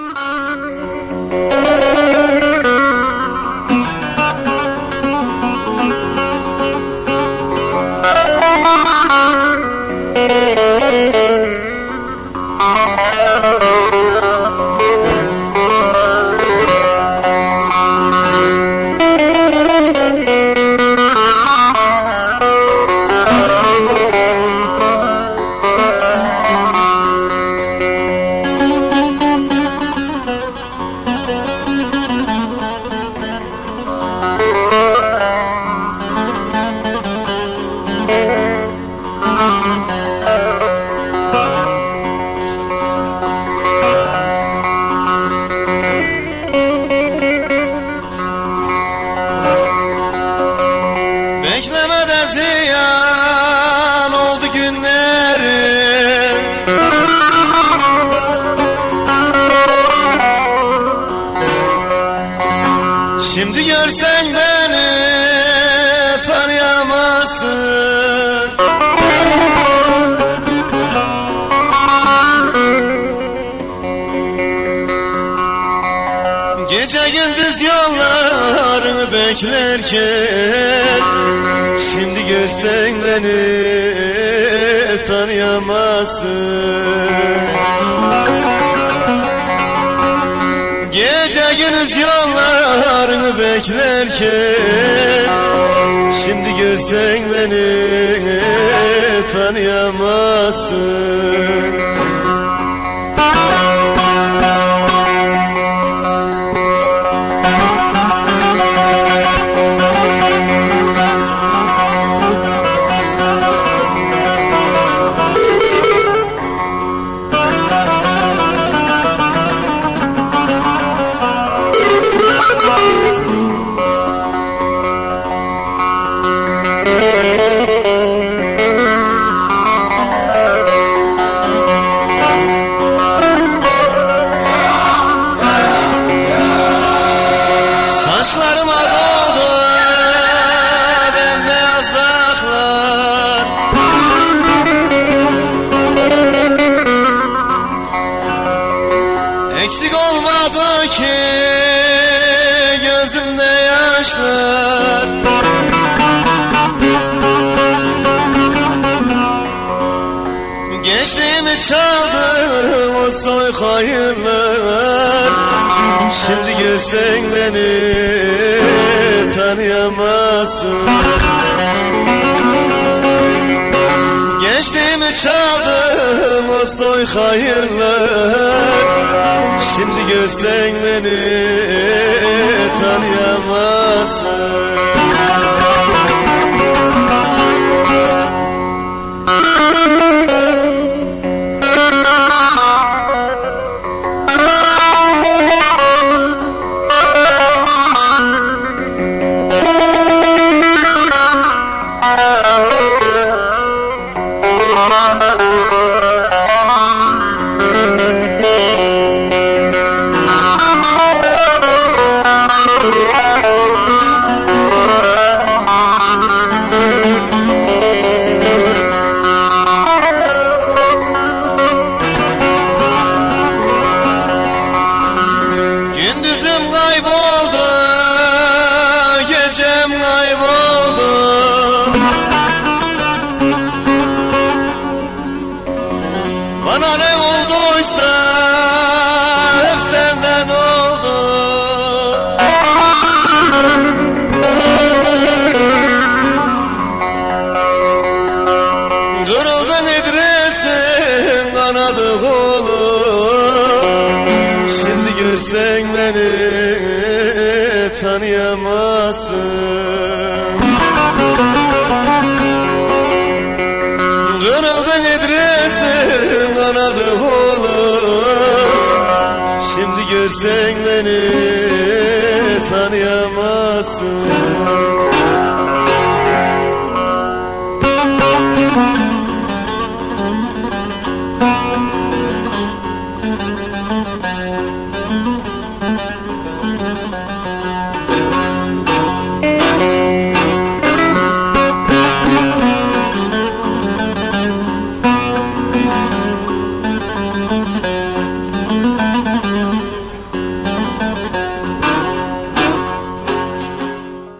Mm-hmm. Gece gündüz yollarını beklerken Şimdi görsen beni tanıyamazsın. Gece gündüz yollarını beklerken Şimdi görsen beni tanıyamazsın yaşlar Gençliğimi çaldı o soy hayırlar. Şimdi görsen beni tanıyamazsın. Gençliğimi çaldım o soy hayırlar. Şimdi görsen beni tanıyamazsın Gündüzüm oğlum Şimdi görsen beni tanıyamazsın. Kırıldın İdris'in kanadı oğlum Şimdi görsen beni